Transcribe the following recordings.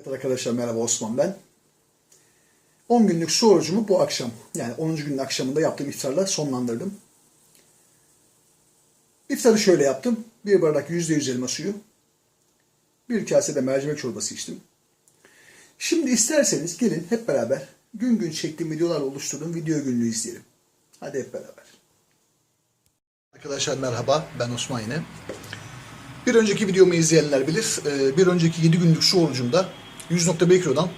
Evet arkadaşlar merhaba Osman ben. 10 günlük su orucumu bu akşam yani 10. günün akşamında yaptığım iftarla sonlandırdım. İftarı şöyle yaptım. Bir bardak %100 elma suyu. Bir kase de mercimek çorbası içtim. Şimdi isterseniz gelin hep beraber gün gün çektiğim videolarla oluşturduğum video günlüğü izleyelim. Hadi hep beraber. Arkadaşlar merhaba ben Osman yine. Bir önceki videomu izleyenler bilir. Ee, Bir önceki 7 günlük su orucumda 100.1 kilodan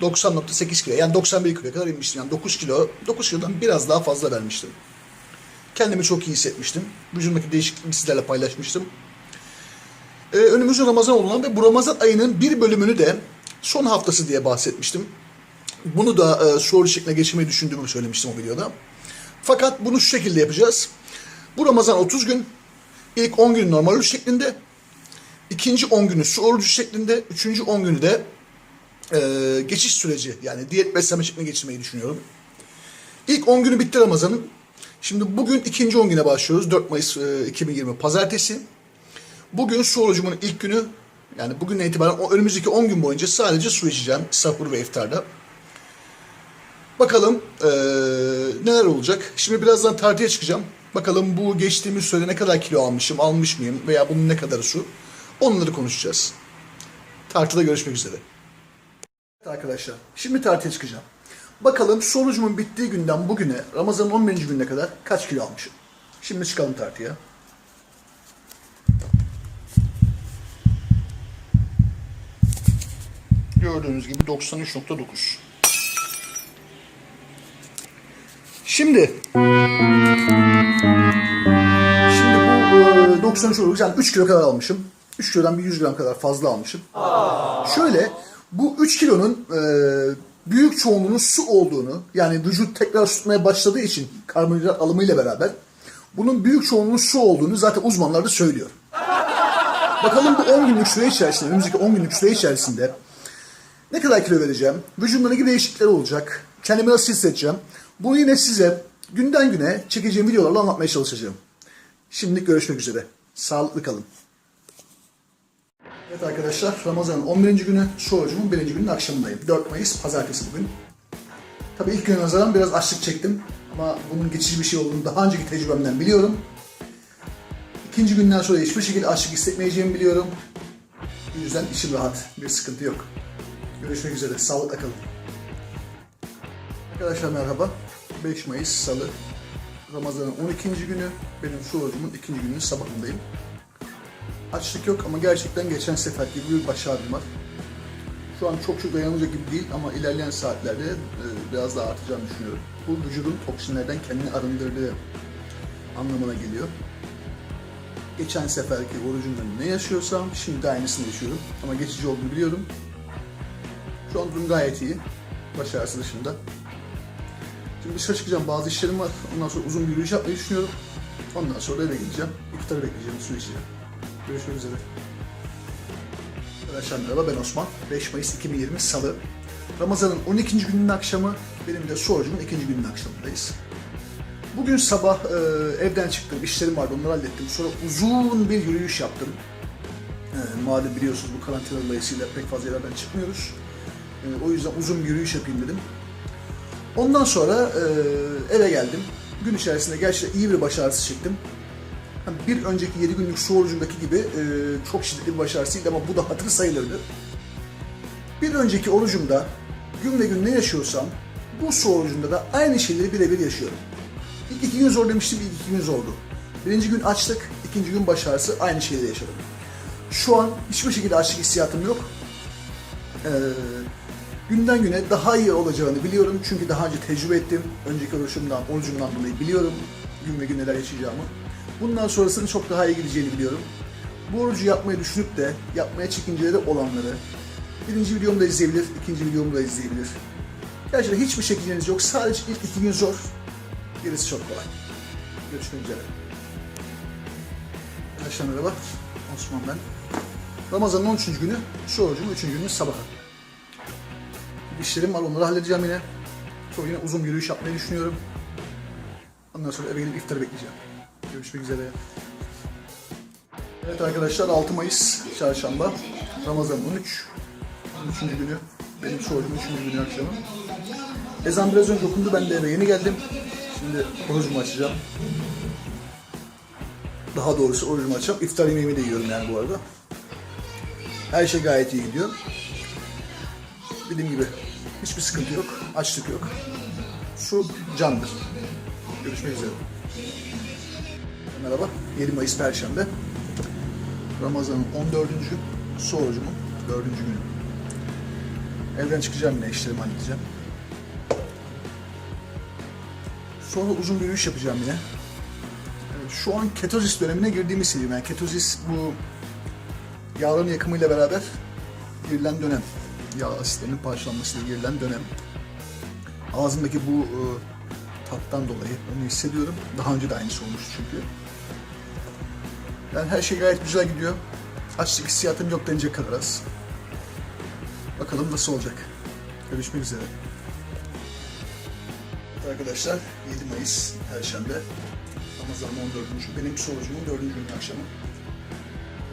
90.8 kilo yani 91 kiloya kadar inmiştim. Yani 9 kilo, 9 kilodan biraz daha fazla vermiştim. Kendimi çok iyi hissetmiştim. Vücudumdaki değişikliğimi sizlerle paylaşmıştım. Ee, önümüzde Ramazan olan ve bu Ramazan ayının bir bölümünü de son haftası diye bahsetmiştim. Bunu da e, su orucu şekline geçirmeyi düşündüğümü söylemiştim o videoda. Fakat bunu şu şekilde yapacağız. Bu Ramazan 30 gün, ilk 10 gün normal oruç şeklinde, ikinci 10 günü su orucu şeklinde, üçüncü 10 günü de e, geçiş süreci yani diyet beslenme şekline geçirmeyi düşünüyorum. İlk 10 günü bitti Ramazan'ın. Şimdi bugün ikinci 10 güne başlıyoruz. 4 Mayıs e, 2020 Pazartesi. Bugün su orucumun ilk günü. Yani bugünden itibaren o önümüzdeki 10 gün boyunca sadece su içeceğim. Sahur ve iftarda. Bakalım eee, neler olacak. Şimdi birazdan tartıya çıkacağım. Bakalım bu geçtiğimiz sürede ne kadar kilo almışım, almış mıyım veya bunun ne kadarı su. Onları konuşacağız. Tartıda görüşmek üzere. Evet arkadaşlar, şimdi tartıya çıkacağım. Bakalım sorucumun bittiği günden bugüne, Ramazan'ın 11. gününe kadar kaç kilo almışım. Şimdi çıkalım tartıya. Gördüğünüz gibi 93.9. Şimdi Şimdi bu e, 93 olur. Yani 3 kilo kadar almışım. 3 kilodan bir 100 gram kadar fazla almışım. Şöyle bu 3 kilonun e, büyük çoğunluğunun su olduğunu yani vücut tekrar tutmaya başladığı için karbonhidrat alımıyla beraber bunun büyük çoğunluğunun su olduğunu zaten uzmanlar da söylüyor. Bakalım bu 10 günlük süre içerisinde, önümüzdeki 10 günlük süre içerisinde ne kadar kilo vereceğim? Vücudumda ne gibi değişiklikler olacak? Kendimi nasıl hissedeceğim? Bunu yine size günden güne çekeceğim videolarla anlatmaya çalışacağım. Şimdilik görüşmek üzere. Sağlıklı kalın. Evet arkadaşlar Ramazan'ın 11. günü, su orucumun 1. günün akşamındayım. 4 Mayıs Pazartesi bugün. Tabii ilk güne nazaran biraz açlık çektim. Ama bunun geçici bir şey olduğunu daha önceki tecrübemden biliyorum. İkinci günden sonra hiçbir şekilde açlık hissetmeyeceğimi biliyorum. Bu yüzden içim rahat. Bir sıkıntı yok. Görüşmek üzere. Sağlıkla kalın. Arkadaşlar merhaba. 5 Mayıs Salı. Ramazan'ın 12. günü. Benim su orucumun ikinci gününün sabahındayım. Açlık yok ama gerçekten geçen sefer gibi bir baş var. Şu an çok çok dayanılacak gibi değil ama ilerleyen saatlerde e, biraz daha artacağını düşünüyorum. Bu vücudun toksinlerden kendini arındırdığı anlamına geliyor. Geçen seferki orucumda ne yaşıyorsam şimdi de aynısını yaşıyorum. Ama geçici olduğunu biliyorum. Şu an durum gayet iyi. Baş ağrısı dışında. Şimdi dışarı çıkacağım. Bazı işlerim var. Ondan sonra uzun bir yürüyüş yapmayı düşünüyorum. Ondan sonra eve gideceğim. İftarı bekleyeceğim. Su içeceğim. Görüşmek üzere. Arkadaşlar merhaba ben Osman. 5 Mayıs 2020 Salı. Ramazan'ın 12. gününün akşamı. Benim de su orucumun 2. gününün akşamındayız. Bugün sabah e, evden çıktım. işlerim vardı onları hallettim. Sonra uzun bir yürüyüş yaptım. E, malum biliyorsunuz bu karantina dolayısıyla pek fazla yerlerden çıkmıyoruz. E, o yüzden uzun bir yürüyüş yapayım dedim. Ondan sonra e, eve geldim. Gün içerisinde gerçekten iyi bir baş ağrısı çektim. Bir önceki 7 günlük su orucundaki gibi e, çok şiddetli bir baş ağrısıydı ama bu da hatırı sayılırdı. Bir önceki orucumda gün ve gün ne yaşıyorsam bu su orucunda da aynı şeyleri birebir yaşıyorum. İlk iki gün zor demiştim, ilk iki gün zordu. Birinci gün açlık, ikinci gün baş ağrısı aynı şeyleri yaşadım. Şu an hiçbir şekilde açlık hissiyatım yok. Ee, günden güne daha iyi olacağını biliyorum. Çünkü daha önce tecrübe ettim. Önceki orucumdan, orucumdan dolayı biliyorum gün ve gün neler yaşayacağımı. Bundan sonrasının çok daha iyi gideceğini biliyorum. Bu orucu yapmayı düşünüp de yapmaya çekinceleri olanları birinci videomu da izleyebilir, ikinci videomu da izleyebilir. Gerçekten hiçbir çekinceniz yok. Sadece ilk iki gün zor. Gerisi çok kolay. Görüşmek üzere. Arkadaşlar merhaba. Osman ben. Ramazan'ın 13. günü, şu orucumun 3. gününün sabahı. İşlerim var, onları halledeceğim yine. Sonra yine uzun yürüyüş yapmayı düşünüyorum. Ondan sonra eve gidip iftarı bekleyeceğim. Görüşmek üzere. Evet arkadaşlar 6 Mayıs Çarşamba. Ramazan 13. üçüncü günü. Benim orucumun üçüncü günü akşamı. Ezan biraz önce okundu. Ben de eve yeni geldim. Şimdi orucumu açacağım. Daha doğrusu orucumu açacağım. İftar yemeğimi de yiyorum yani bu arada. Her şey gayet iyi gidiyor. Dediğim gibi hiçbir sıkıntı yok. Açlık yok. Su candır. Görüşmek üzere. Merhaba. 7 Mayıs Perşembe. Ramazan'ın 14. su orucumun 4. günü. Evden çıkacağım yine işlerimi halledeceğim. Sonra uzun bir yürüyüş yapacağım yine. Evet, Şu an ketozis dönemine girdiğimi hissediyorum. Yani ketozis bu yağların yakımıyla beraber girilen dönem. Yağ asitlerinin parçalanmasıyla girilen dönem. Ağzımdaki bu e, tattan dolayı onu hissediyorum. Daha önce de aynısı olmuştu çünkü. Yani her şey gayet güzel gidiyor. Açlık hissiyatım yok denecek kadar az. Bakalım nasıl olacak. Görüşmek üzere. Evet Arkadaşlar 7 Mayıs Perşembe. Ramazan'ın 14. Benim sorucumun 4. günün akşamı.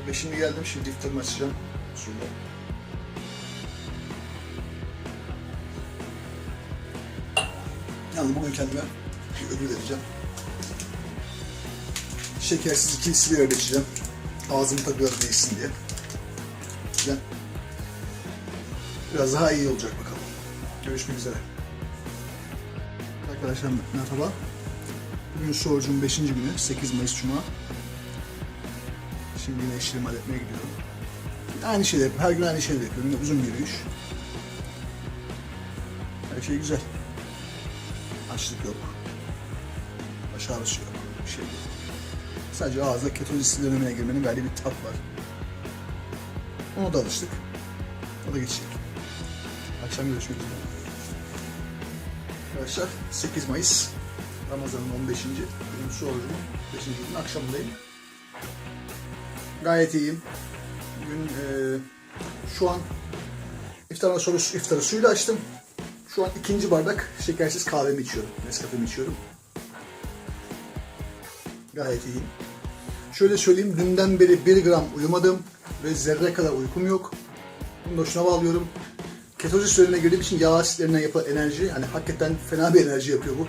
Ve şimdi geldim şimdi iftarımı açacağım. Suyla. Yani bugün kendime bir ödül vereceğim. Şekersiz iki sigara içeceğim. Ağzım tadı biraz değişsin diye. Güzel. Biraz daha iyi olacak bakalım. Görüşmek üzere. Arkadaşlar merhaba. Bugün sorucunun 5. günü, 8 Mayıs Cuma. Şimdi yine işlerimi halletmeye gidiyorum. Aynı şeyleri yapıyorum, her gün aynı şeyleri yapıyorum. Yine uzun bir yürüyüş. Her şey güzel. Açlık yok. Baş ağrısı yok. Bir şey yok. Sadece ağızda ketozis dönemine girmenin verdiği bir tat var. Ona da alıştık. O da geçecek. Akşam görüşmek üzere. Arkadaşlar 8 Mayıs Ramazan'ın 15. Benim su orucumun 5. günün akşamındayım. Gayet iyiyim. Bugün eee, şu an iftardan sonra su- iftarı suyla açtım. Şu an ikinci bardak şekersiz kahvemi içiyorum. Nescafe'mi içiyorum. Gayet iyiyim. Şöyle söyleyeyim, dünden beri 1 gram uyumadım ve zerre kadar uykum yok. Bunu da şuna bağlıyorum. Ketozis dönemine girdiğim için yağ asitlerinden yapılan enerji, hani hakikaten fena bir enerji yapıyor bu.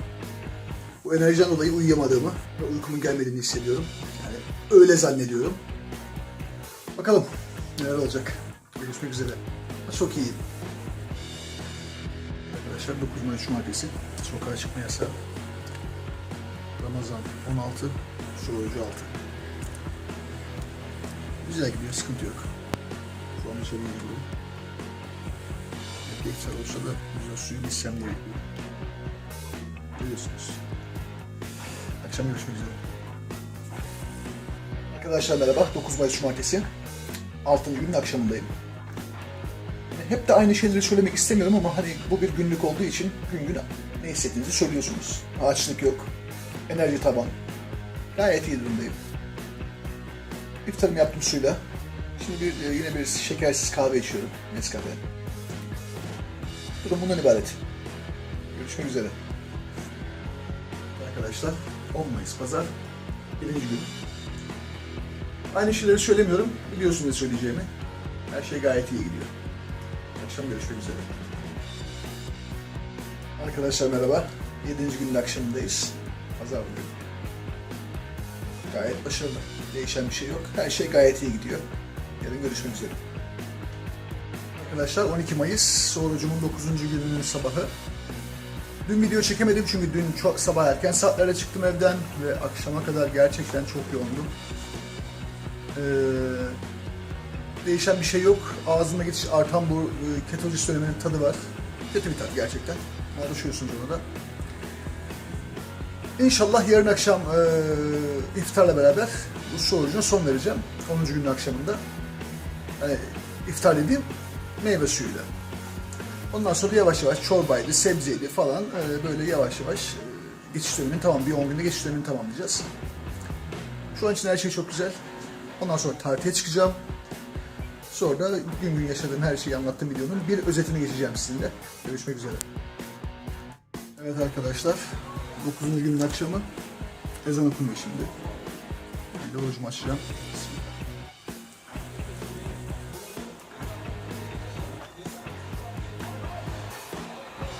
Bu enerjiden dolayı uyuyamadığımı ve uykumun gelmediğini hissediyorum. Yani öyle zannediyorum. Bakalım neler olacak. Görüşmek üzere. Çok iyiyim. Arkadaşlar 9 Mayıs Cumartesi. Sokağa çıkma yasağı. Ramazan 16, Surucu 6. Güzel gidiyor, sıkıntı yok. Şu an içeriye gidiyorum. Epey iftar olsa da güzel suyun içsem diye bekliyorum. Görüyorsunuz. Akşam görüşmek üzere. Arkadaşlar merhaba. 9 Mayıs Cumartesi. 6. günün akşamındayım. Hep de aynı şeyleri söylemek istemiyorum ama hani bu bir günlük olduğu için gün gün ne hissettiğinizi söylüyorsunuz. Açlık yok. Enerji taban. Gayet iyi durumdayım. İftarımı yaptım suyla. Şimdi bir, e, yine bir şekersiz kahve içiyorum. Nescafe. Durum bundan ibaret. Görüşmek üzere. Arkadaşlar 10 Mayıs Pazar. Birinci gün. Aynı şeyleri söylemiyorum. Biliyorsunuz ne söyleyeceğimi. Her şey gayet iyi gidiyor. Akşam görüşmek üzere. Arkadaşlar merhaba. 7. günün akşamındayız. Pazar bugün. Gayet başarılı. Değişen bir şey yok. Her şey gayet iyi gidiyor. Yarın görüşmek üzere. Arkadaşlar 12 Mayıs sorucumun 9. gününün sabahı. Dün video çekemedim çünkü dün çok sabah erken saatlere çıktım evden ve akşama kadar gerçekten çok yoğundum. Ee, değişen bir şey yok. Ağzıma geçiş artan bu e, ketozis döneminin tadı var. Kötü bir tat gerçekten. Alışıyorsunuz ona da. İnşallah yarın akşam e, iftarla beraber bu su orucuna son vereceğim. 10. günün akşamında. Yani iftar dediğim meyve suyuyla. Ondan sonra yavaş yavaş çorbaydı, sebzeydi falan e, böyle yavaş yavaş e, geçiş dönemini tamam bir 10 günde geçiş dönemini tamamlayacağız. Şu an için her şey çok güzel. Ondan sonra tartıya çıkacağım. Sonra da gün gün yaşadığım her şeyi anlattığım videonun bir özetini geçeceğim sizinle. Görüşmek üzere. Evet arkadaşlar, 9. günün akşamı ezan okunuyor şimdi. Bir de orucumu açacağım.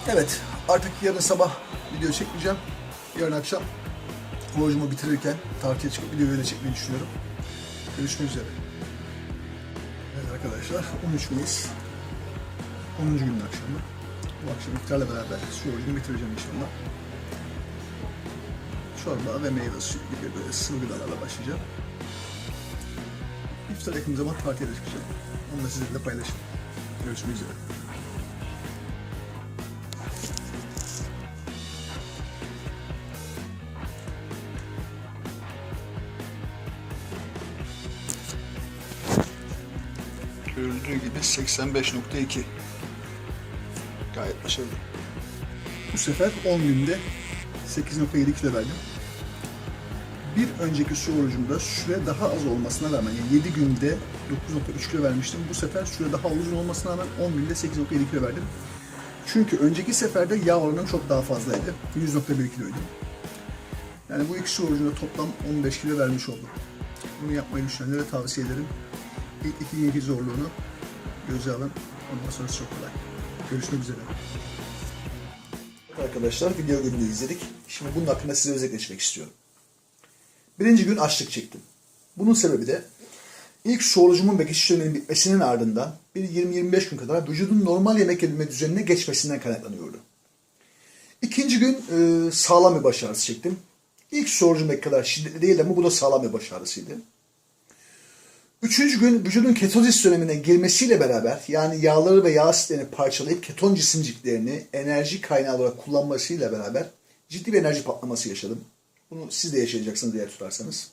Evet, artık yarın sabah video çekmeyeceğim. Yarın akşam orucumu bitirirken tartıya çıkıp video öyle çekmeyi düşünüyorum. Görüşmek üzere. Evet arkadaşlar, 13 Mayıs 10. günün akşamı. Bu akşam iftarla beraber su orucumu bitireceğim inşallah. Çorba ve meyve suyu gibi böyle sıvı gıdalarla başlayacağım. İftar yakın zaman partiye de çıkacağım. Onu da sizinle paylaşayım. Görüşmek üzere. Görüldüğü gibi 85.2. Gayet başarılı. Bu sefer 10 günde 8.7 kilo verdim. Bir önceki su orucumda süre daha az olmasına rağmen yani 7 günde 9.3 kilo vermiştim. Bu sefer süre daha uzun olmasına rağmen 10 günde 8.7 kilo verdim. Çünkü önceki seferde yağ oranım çok daha fazlaydı. 100.1 kiloydu. Yani bu iki su orucunda toplam 15 kilo vermiş oldum. Bunu yapmayı düşünenlere tavsiye ederim. İlk iki yedi zorluğunu göze alın. Ondan sonrası çok kolay. Görüşmek üzere. Arkadaşlar video gününü izledik. Şimdi bunun hakkında size özet geçmek istiyorum. Birinci gün açlık çektim. Bunun sebebi de ilk su ve geçiş döneminin bitmesinin ardından bir 20-25 gün kadar vücudun normal yemek yedirme düzenine geçmesinden kaynaklanıyordu. İkinci gün e, sağlam bir baş ağrısı çektim. İlk su orucumdaki kadar şiddetli değil ama bu da sağlam bir baş ağrısıydı. Üçüncü gün vücudun ketozis dönemine girmesiyle beraber yani yağları ve yağ asitlerini parçalayıp keton cisimciklerini enerji kaynağı olarak kullanmasıyla beraber ciddi bir enerji patlaması yaşadım. Bunu siz de yaşayacaksınız diye tutarsanız.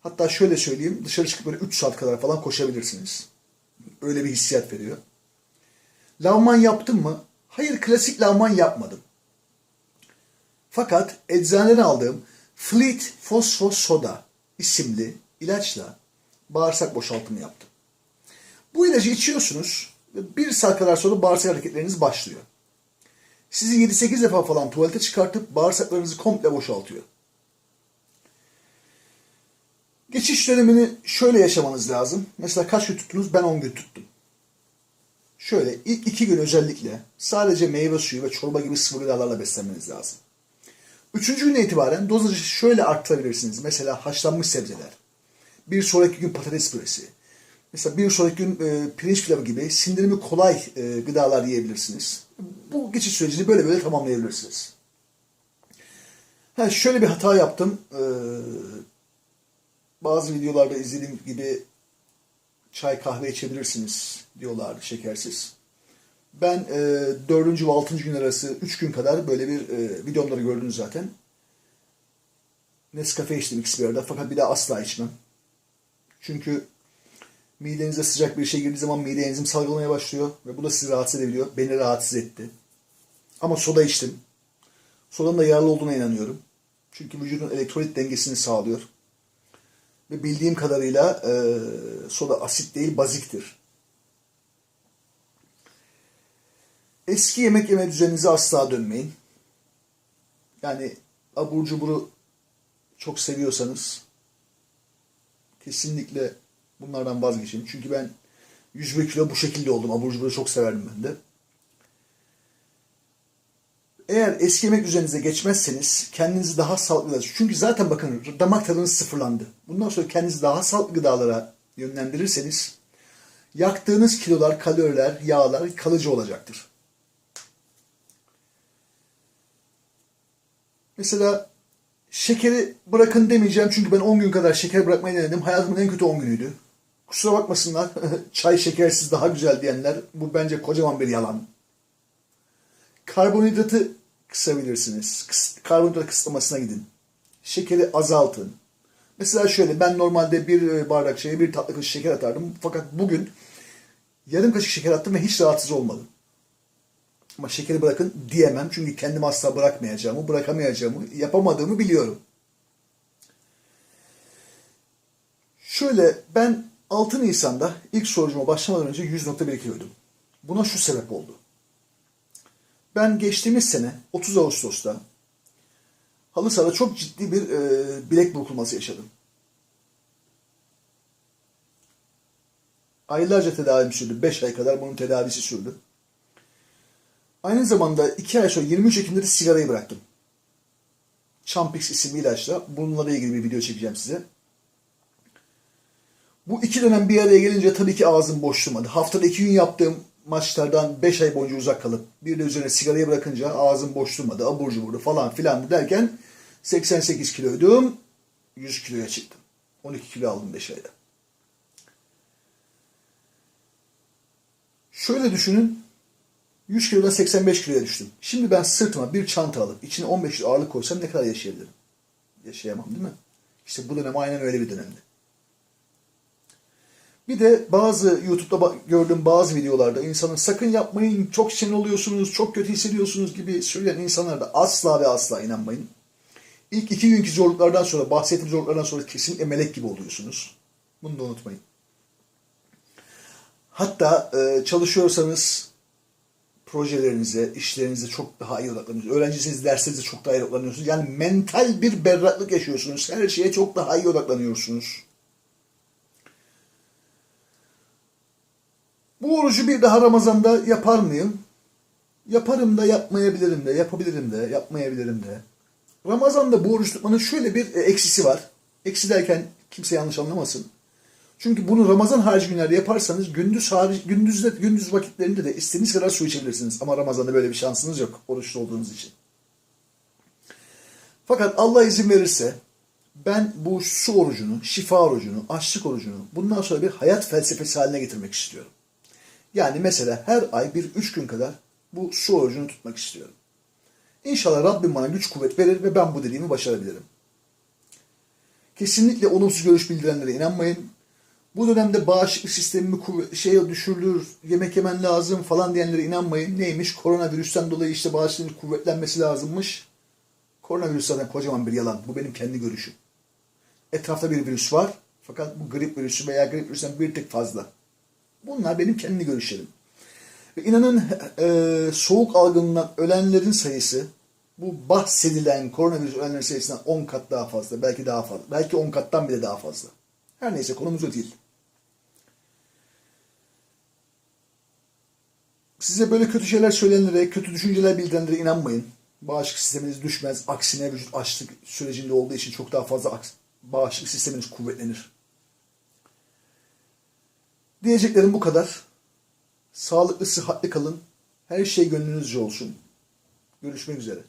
Hatta şöyle söyleyeyim dışarı çıkıp böyle 3 saat kadar falan koşabilirsiniz. Öyle bir hissiyat veriyor. Lavman yaptım mı? Hayır klasik lavman yapmadım. Fakat eczaneden aldığım Fleet Phosphor Soda isimli ilaçla bağırsak boşaltımı yaptım. Bu ilacı içiyorsunuz ve bir saat kadar sonra bağırsak hareketleriniz başlıyor. Sizi 7-8 defa falan tuvalete çıkartıp bağırsaklarınızı komple boşaltıyor. Geçiş dönemini şöyle yaşamanız lazım. Mesela kaç gün tuttunuz? Ben 10 gün tuttum. Şöyle ilk 2 gün özellikle sadece meyve suyu ve çorba gibi sıvı gıdalarla beslenmeniz lazım. Üçüncü güne itibaren dozajı şöyle arttırabilirsiniz. Mesela haşlanmış sebzeler. Bir sonraki gün patates püresi. Mesela bir sonraki gün e, pirinç pilavı gibi sindirimi kolay e, gıdalar yiyebilirsiniz. Bu geçiş sürecini böyle böyle tamamlayabilirsiniz. Ha, şöyle bir hata yaptım. Ee, bazı videolarda izlediğim gibi çay kahve içebilirsiniz diyorlardı şekersiz. Ben e, 4. ve 6. gün arası 3 gün kadar böyle bir e, videomları gördünüz zaten. Nescafe içtim ikisi bir arada fakat bir daha asla içmem. Çünkü midenize sıcak bir şey girdiği zaman mide enzim salgılamaya başlıyor ve bu da sizi rahatsız edebiliyor. Beni rahatsız etti. Ama soda içtim. Sodanın da yararlı olduğuna inanıyorum. Çünkü vücudun elektrolit dengesini sağlıyor. Ve bildiğim kadarıyla e, soda asit değil baziktir. Eski yemek yeme düzeninize asla dönmeyin. Yani abur cuburu çok seviyorsanız kesinlikle bunlardan vazgeçin. Çünkü ben 101 kilo bu şekilde oldum. Abur cuburu çok severdim ben de. Eğer eski yemek düzeninize geçmezseniz kendinizi daha sağlıklı Çünkü zaten bakın damak tadınız sıfırlandı. Bundan sonra kendinizi daha sağlıklı gıdalara yönlendirirseniz yaktığınız kilolar, kaloriler, yağlar kalıcı olacaktır. Mesela şekeri bırakın demeyeceğim çünkü ben 10 gün kadar şeker bırakmayı denedim. Hayatımın en kötü 10 günüydü. Kusura bakmasınlar. Çay şekersiz daha güzel diyenler bu bence kocaman bir yalan. Karbonhidratı kısabilirsiniz. Kıs, karbonhidrat kısıtlamasına gidin. Şekeri azaltın. Mesela şöyle ben normalde bir e, bardak şeye bir tatlı kaşık şeker atardım. Fakat bugün yarım kaşık şeker attım ve hiç rahatsız olmadım. Ama şekeri bırakın diyemem. Çünkü kendimi asla bırakmayacağımı, bırakamayacağımı, yapamadığımı biliyorum. Şöyle ben 6 Nisan'da ilk sorucuma başlamadan önce 100.1 kiloydum. Buna şu sebep oldu. Ben geçtiğimiz sene 30 Ağustos'ta halı sahada çok ciddi bir e, bilek burkulması yaşadım. Aylarca tedavim sürdü. 5 ay kadar bunun tedavisi sürdü. Aynı zamanda 2 ay sonra 23 Ekim'de de sigarayı bıraktım. Champix isimli ilaçla. Bununla ilgili bir video çekeceğim size. Bu iki dönem bir araya gelince tabii ki ağzım boş durmadı. Haftada iki gün yaptığım maçlardan 5 ay boyunca uzak kalıp bir de üzerine sigarayı bırakınca ağzım boş durmadı. Abur cubur falan filan derken 88 kiloydum. 100 kiloya çıktım. 12 kilo aldım 5 ayda. Şöyle düşünün. 100 kilodan 85 kiloya düştüm. Şimdi ben sırtıma bir çanta alıp içine 15 kilo ağırlık koysam ne kadar yaşayabilirim? Yaşayamam değil mi? İşte bu dönem aynen öyle bir dönemdi. Bir de bazı YouTube'da gördüğüm bazı videolarda insanın sakın yapmayın, çok sinir oluyorsunuz, çok kötü hissediyorsunuz gibi söyleyen insanlara da asla ve asla inanmayın. İlk iki günkü zorluklardan sonra, bahsettiğim zorluklardan sonra kesinlikle melek gibi oluyorsunuz. Bunu da unutmayın. Hatta e, çalışıyorsanız projelerinize, işlerinize çok daha iyi odaklanıyorsunuz. Öğrencisiniz, derslerinize çok daha iyi odaklanıyorsunuz. Yani mental bir berraklık yaşıyorsunuz. Her şeye çok daha iyi odaklanıyorsunuz. Bu orucu bir daha Ramazan'da yapar mıyım? Yaparım da yapmayabilirim de, yapabilirim de, yapmayabilirim de. Ramazan'da bu oruç tutmanın şöyle bir e, eksisi var. Eksi derken kimse yanlış anlamasın. Çünkü bunu Ramazan harici günlerde yaparsanız gündüz hariç, gündüzde, gündüz vakitlerinde de istediğiniz kadar su içebilirsiniz. Ama Ramazan'da böyle bir şansınız yok oruçlu olduğunuz için. Fakat Allah izin verirse ben bu su orucunu, şifa orucunu, açlık orucunu bundan sonra bir hayat felsefesi haline getirmek istiyorum. Yani mesela her ay bir üç gün kadar bu su orucunu tutmak istiyorum. İnşallah Rabbim bana güç kuvvet verir ve ben bu dediğimi başarabilirim. Kesinlikle olumsuz görüş bildirenlere inanmayın. Bu dönemde bağışıklık sistemimi şeye düşürülür, yemek yemen lazım falan diyenlere inanmayın. Neymiş? Koronavirüsten dolayı işte bağışıklığın kuvvetlenmesi lazımmış. Koronavirüs zaten kocaman bir yalan. Bu benim kendi görüşüm. Etrafta bir virüs var. Fakat bu grip virüsü veya grip virüsünden bir tek fazla. Bunlar benim kendi görüşlerim. Ve inanın e, soğuk algınından ölenlerin sayısı bu bahsedilen koronavirüs ölenlerin sayısından 10 kat daha fazla. Belki daha fazla. Belki 10 kattan bile daha fazla. Her neyse konumuz o değil. Size böyle kötü şeyler söyleyenlere, kötü düşünceler bildirenlere inanmayın. Bağışıklık sisteminiz düşmez. Aksine vücut açlık sürecinde olduğu için çok daha fazla bağışıklık sisteminiz kuvvetlenir. Diyeceklerim bu kadar. Sağlıklı, sıhhatli kalın. Her şey gönlünüzce olsun. Görüşmek üzere.